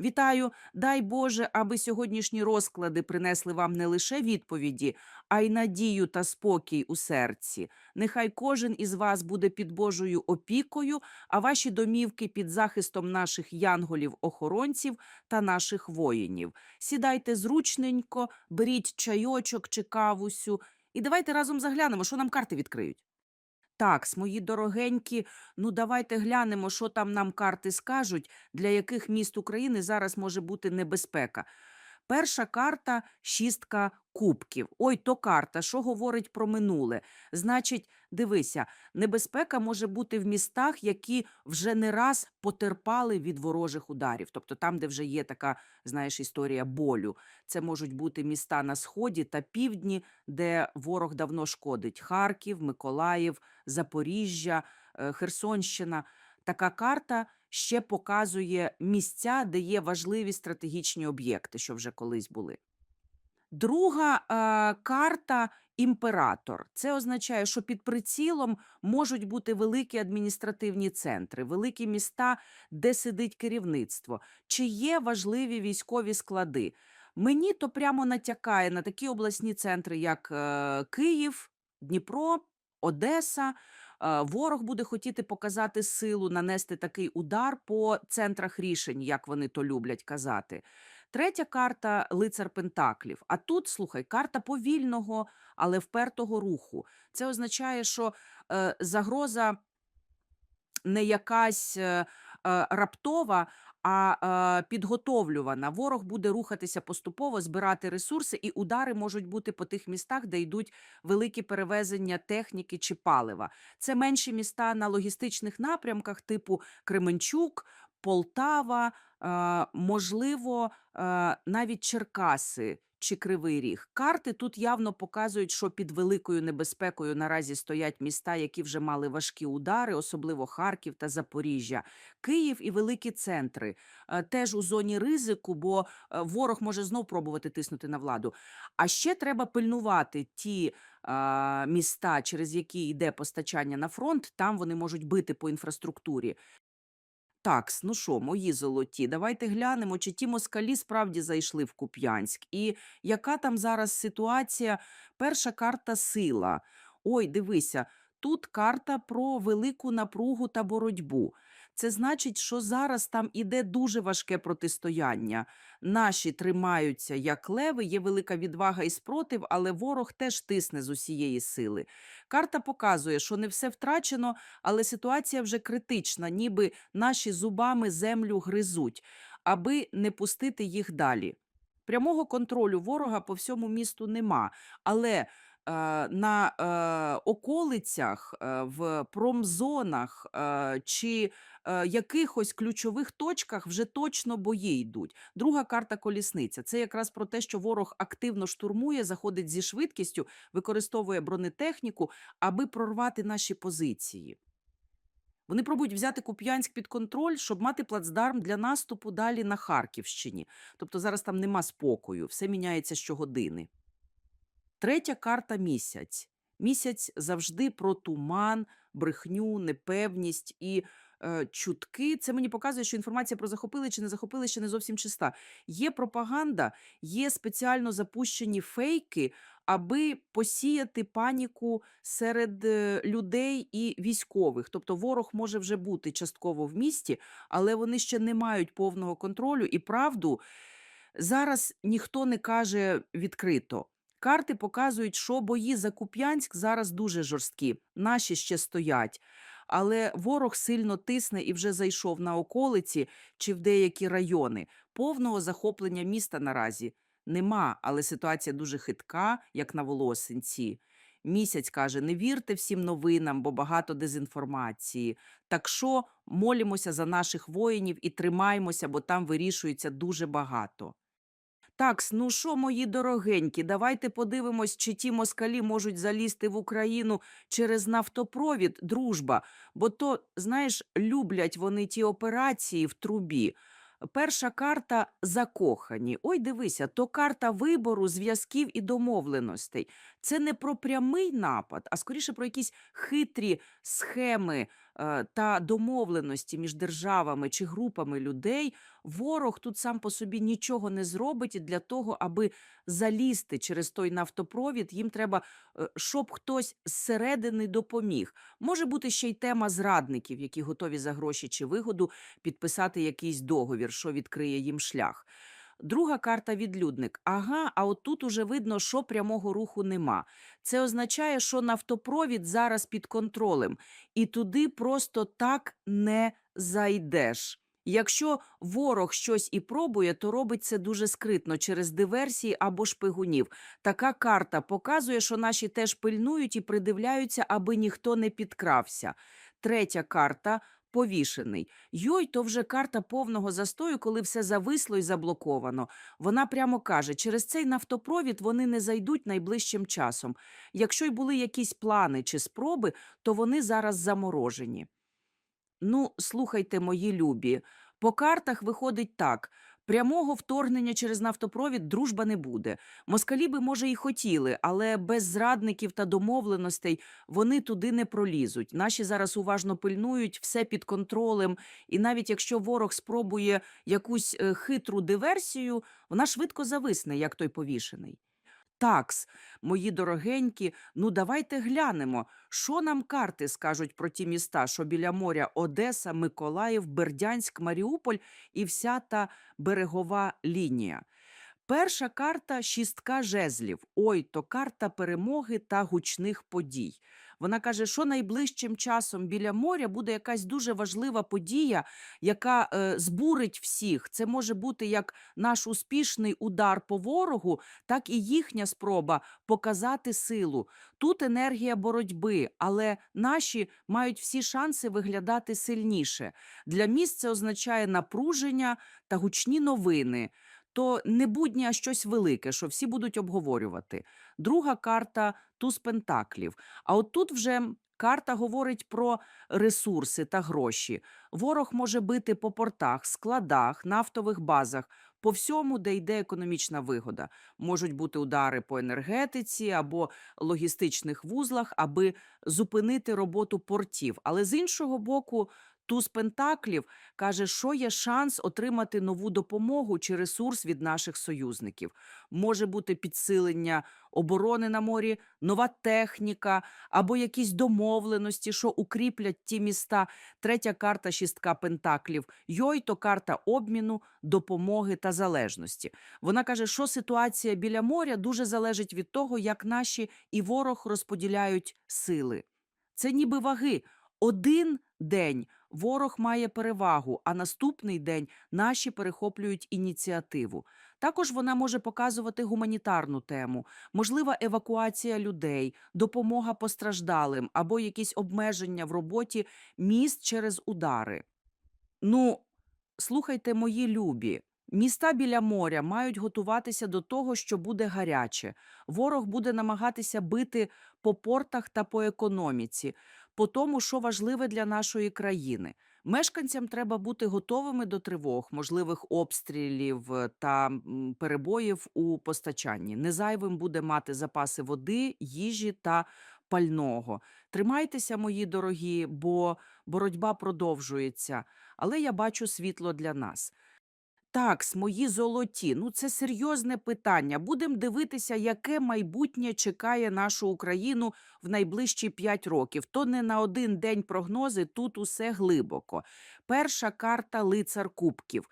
Вітаю, дай Боже, аби сьогоднішні розклади принесли вам не лише відповіді, а й надію та спокій у серці. Нехай кожен із вас буде під Божою опікою, а ваші домівки під захистом наших янголів-охоронців та наших воїнів. Сідайте зручненько, беріть чайочок чи кавусю, і давайте разом заглянемо, що нам карти відкриють. Так, мої дорогенькі, ну давайте глянемо, що там нам карти скажуть, для яких міст України зараз може бути небезпека. Перша карта шістка кубків. Ой, то карта, що говорить про минуле. Значить, дивися, небезпека може бути в містах, які вже не раз потерпали від ворожих ударів. Тобто там, де вже є така, знаєш, історія болю. Це можуть бути міста на сході та півдні, де ворог давно шкодить: Харків, Миколаїв, Запоріжжя, е, Херсонщина. Така карта ще показує місця, де є важливі стратегічні об'єкти, що вже колись були. Друга е, карта імператор. Це означає, що під прицілом можуть бути великі адміністративні центри, великі міста, де сидить керівництво, чи є важливі військові склади. Мені то прямо натякає на такі обласні центри, як е, Київ, Дніпро, Одеса. Е, Ворог буде хотіти показати силу, нанести такий удар по центрах рішень, як вони то люблять казати. Третя карта лицар Пентаклів. А тут, слухай, карта повільного, але впертого руху. Це означає, що е, загроза не якась е, е, раптова, а е, підготовлювана. Ворог буде рухатися поступово, збирати ресурси, і удари можуть бути по тих містах, де йдуть великі перевезення техніки чи палива. Це менші міста на логістичних напрямках, типу Кременчук, Полтава, можливо, навіть Черкаси. Чи Кривий Ріг. Карти тут явно показують, що під великою небезпекою наразі стоять міста, які вже мали важкі удари, особливо Харків та Запоріжжя, Київ і великі центри. е, Теж у зоні ризику, бо е, ворог може знов пробувати тиснути на владу. А ще треба пильнувати ті міста, через які йде постачання на фронт. Там вони можуть бити по інфраструктурі. Такс, ну що, мої золоті, давайте глянемо, чи ті москалі справді зайшли в Куп'янськ. І яка там зараз ситуація? Перша карта сила. Ой, дивися, тут карта про велику напругу та боротьбу. Це значить, що зараз там іде дуже важке протистояння. Наші тримаються як леви, є велика відвага і спротив, але ворог теж тисне з усієї сили. Карта показує, що не все втрачено, але ситуація вже критична, ніби наші зубами землю гризуть, аби не пустити їх далі. Прямого контролю ворога по всьому місту нема, але е, на е, околицях, е, в промзонах е, чи е, якихось ключових точках вже точно бої йдуть. Друга карта колісниця. Це якраз про те, що ворог активно штурмує, заходить зі швидкістю, використовує бронетехніку, аби прорвати наші позиції. Вони пробують взяти Куп'янськ під контроль, щоб мати плацдарм для наступу далі на Харківщині. Тобто зараз там нема спокою, все міняється щогодини. Третя карта місяць. Місяць завжди про туман, брехню, непевність і е, чутки. Це мені показує, що інформація про захопили чи не захопили ще не зовсім чиста. Є пропаганда, є спеціально запущені фейки, аби посіяти паніку серед е, людей і військових. Тобто ворог може вже бути частково в місті, але вони ще не мають повного контролю і правду зараз ніхто не каже відкрито. Карти показують, що бої за Куп'янськ зараз дуже жорсткі. Наші ще стоять. Але ворог сильно тисне і вже зайшов на околиці чи в деякі райони. Повного захоплення міста наразі нема, але ситуація дуже хитка, як на волосинці. Місяць каже: не вірте всім новинам, бо багато дезінформації. Так що молімося за наших воїнів і тримаємося, бо там вирішується дуже багато. Такс, ну що, мої дорогенькі, давайте подивимось, чи ті москалі можуть залізти в Україну через нафтопровід, дружба. Бо то, знаєш, люблять вони ті операції в трубі. Перша карта закохані. Ой, дивися, то карта вибору, зв'язків і домовленостей. Це не про прямий напад, а скоріше про якісь хитрі схеми, та домовленості між державами чи групами людей, ворог тут сам по собі нічого не зробить для того, аби залізти через той нафтопровід. Їм треба, е, щоб хтось зсередини допоміг. Може бути ще й тема зрадників, які готові за гроші чи вигоду підписати якийсь договір, що відкриє їм шлях. Друга карта відлюдник. Ага, а от тут уже видно, що прямого руху нема. Це означає, що нафтопровід зараз під контролем, і туди просто так не зайдеш. Якщо ворог щось і пробує, то робить це дуже скритно через диверсії або шпигунів. Така карта показує, що наші теж пильнують і придивляються, аби ніхто не підкрався. Третя карта повішений. Йой, то вже карта повного застою, коли все зависло і заблоковано. Вона прямо каже, через цей нафтопровід вони не зайдуть найближчим часом. Якщо й були якісь плани чи спроби, то вони зараз заморожені. Ну, слухайте, мої любі, по картах виходить так. Прямого вторгнення через нафтопровід дружба не буде. Москалі би, може, і хотіли, але без зрадників та домовленостей вони туди не пролізуть. Наші зараз уважно пильнують, все під контролем. І навіть якщо ворог спробує якусь е, хитру диверсію, вона швидко зависне, як той повішений. Такс, мої дорогенькі, ну давайте глянемо, що нам карти скажуть про ті міста, що біля моря Одеса, Миколаїв, Бердянськ, Маріуполь і вся та берегова лінія. Перша карта шістка жезлів. Ой, то карта перемоги та гучних подій. Вона каже, що найближчим часом біля моря буде якась дуже важлива подія, яка е, збурить всіх. Це може бути як наш успішний удар по ворогу, так і їхня спроба показати силу. Тут енергія боротьби, але наші мають всі шанси виглядати сильніше. Для міст це означає напруження та гучні новини. То не будні, а щось велике, що всі будуть обговорювати. Друга карта туз пентаклів. А от тут вже карта говорить про ресурси та гроші. Ворог може бити по портах, складах, нафтових базах, по всьому, де йде економічна вигода. Можуть бути удари по енергетиці або логістичних вузлах, аби зупинити роботу портів. Але з іншого боку, туз пентаклів каже, що є шанс отримати нову допомогу чи ресурс від наших союзників. Може бути підсилення оборони на морі, нова техніка або якісь домовленості, що укріплять ті міста. Третя карта шістка пентаклів. Йой, то карта обміну, допомоги та залежності. Вона каже, що ситуація біля моря дуже залежить від того, як наші і ворог розподіляють сили. Це ніби ваги. Один день ворог має перевагу, а наступний день наші перехоплюють ініціативу. Також вона може показувати гуманітарну тему, можлива евакуація людей, допомога постраждалим або якісь обмеження в роботі міст через удари. Ну, слухайте, мої любі. Міста біля моря мають готуватися до того, що буде гаряче. Ворог буде намагатися бити по портах та по економіці, по тому, що важливе для нашої країни. Мешканцям треба бути готовими до тривог, можливих обстрілів е, та перебоїв у постачанні. Незайвим буде мати запаси води, їжі та пального. Тримайтеся, мої дорогі, бо боротьба продовжується. Але я бачу світло для нас. Так, мої золоті, ну це серйозне питання. Будемо дивитися, яке майбутнє чекає нашу Україну в найближчі п'ять років. То не на один день прогнози, тут усе глибоко. Перша карта лицар кубків.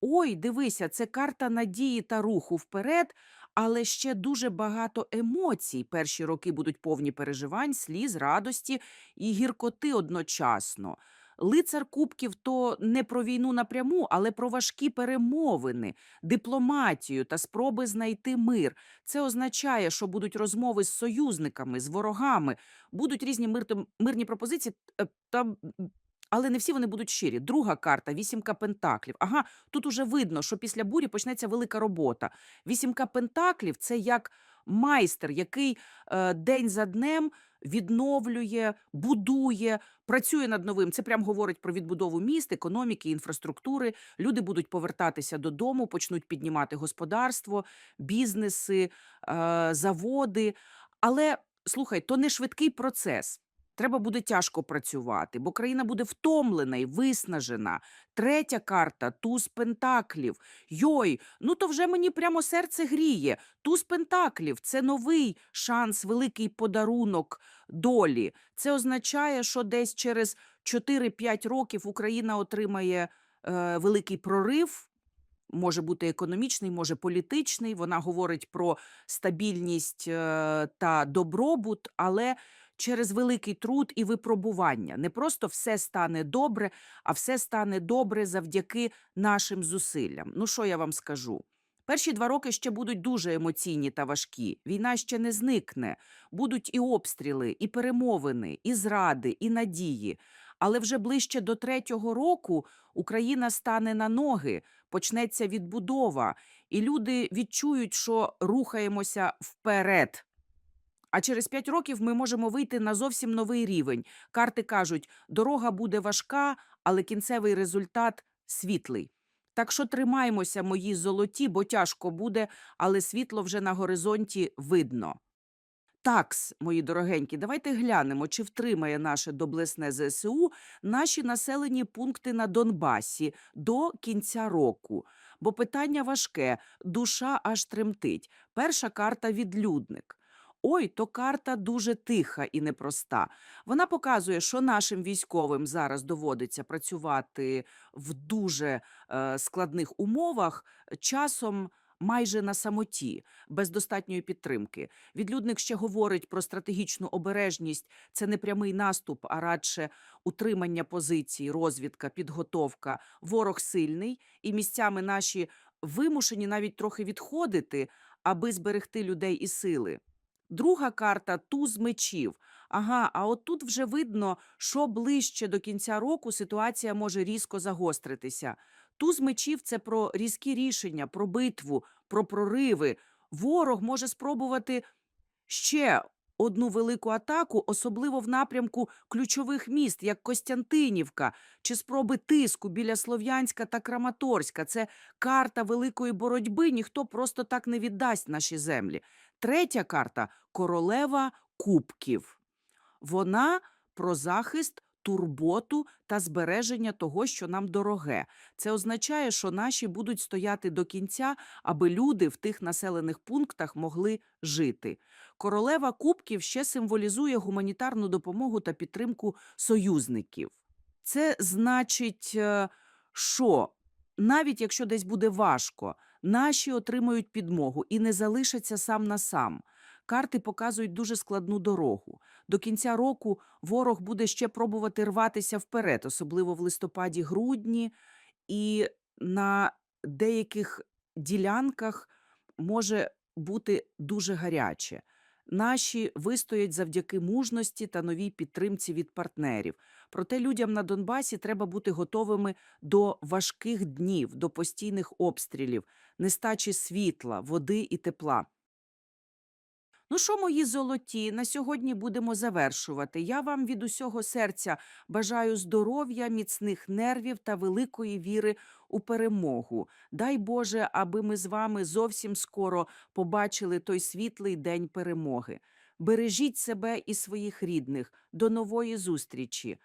Ой, дивися, це карта надії та руху вперед, але ще дуже багато емоцій. Перші роки будуть повні переживань, сліз, радості і гіркоти одночасно. Лицар кубків то не про війну напряму, але про важкі перемовини, дипломатію та спроби знайти мир. Це означає, що будуть розмови з союзниками, з ворогами, будуть різні мир- мирні пропозиції, е, та, але не всі вони будуть щирі. Друга карта вісімка пентаклів. Ага, тут уже видно, що після бурі почнеться велика робота. Вісімка пентаклів це як майстер, який е, день за днем відновлює, будує, працює над новим. Це прям говорить про відбудову міст, економіки, інфраструктури. Люди будуть повертатися додому, почнуть піднімати господарство, бізнеси, е, заводи. Але слухай, то не швидкий процес. Треба буде тяжко працювати, бо країна буде втомлена і виснажена. Третя карта туз пентаклів. Йой, ну то вже мені прямо серце гріє. Туз пентаклів це новий шанс, великий подарунок долі. Це означає, що десь через 4-5 років Україна отримає е, великий прорив. Може бути економічний, може політичний. Вона говорить про стабільність е, та добробут, але через великий труд і випробування. Не просто все стане добре, а все стане добре завдяки нашим зусиллям. Ну що я вам скажу? Перші два роки ще будуть дуже емоційні та важкі. Війна ще не зникне. Будуть і обстріли, і перемовини, і зради, і надії. Але вже ближче до третього року Україна стане на ноги, почнеться відбудова, і люди відчують, що рухаємося вперед. А через 5 років ми можемо вийти на зовсім новий рівень. Карти кажуть, дорога буде важка, але кінцевий результат світлий. Так що тримаймося, мої золоті, бо тяжко буде, але світло вже на горизонті видно. Такс, мої дорогенькі, давайте глянемо, чи втримає наше доблесне ЗСУ наші населені пункти на Донбасі до кінця року. Бо питання важке, душа аж тремтить. Перша карта відлюдник. Ой, то карта дуже тиха і непроста. Вона показує, що нашим військовим зараз доводиться працювати в дуже е, складних умовах, часом майже на самоті, без достатньої підтримки. Відлюдник ще говорить про стратегічну обережність. Це не прямий наступ, а радше утримання позицій, розвідка, підготовка. Ворог сильний, і місцями наші вимушені навіть трохи відходити, аби зберегти людей і сили. Друга карта туз мечів. Ага, а от тут вже видно, що ближче до кінця року ситуація може різко загостритися. Туз мечів це про різкі рішення, про битву, про прориви. Ворог може спробувати ще одну велику атаку, особливо в напрямку ключових міст, як Костянтинівка, чи спроби тиску біля Слов'янська та Краматорська. Це карта великої боротьби. Ніхто просто так не віддасть наші землі. Третя карта королева кубків. Вона про захист, турботу та збереження того, що нам дороге. Це означає, що наші будуть стояти до кінця, аби люди в тих населених пунктах могли жити. Королева кубків ще символізує гуманітарну допомогу та підтримку союзників. Це значить, е, що навіть якщо десь буде важко, наші отримають підмогу і не залишаться сам на сам. Карти показують дуже складну дорогу. До кінця року ворог буде ще пробувати рватися вперед, особливо в листопаді-грудні, і на деяких ділянках може бути дуже гаряче. Наші вистоять завдяки мужності та новій підтримці від партнерів. Проте людям на Донбасі треба бути готовими до важких днів, до постійних обстрілів, нестачі світла, води і тепла. Ну що, мої золоті, на сьогодні будемо завершувати. Я вам від усього серця бажаю здоров'я, міцних нервів та великої віри у перемогу. Дай Боже, аби ми з вами зовсім скоро побачили той світлий день перемоги. Бережіть себе і своїх рідних. До нової зустрічі.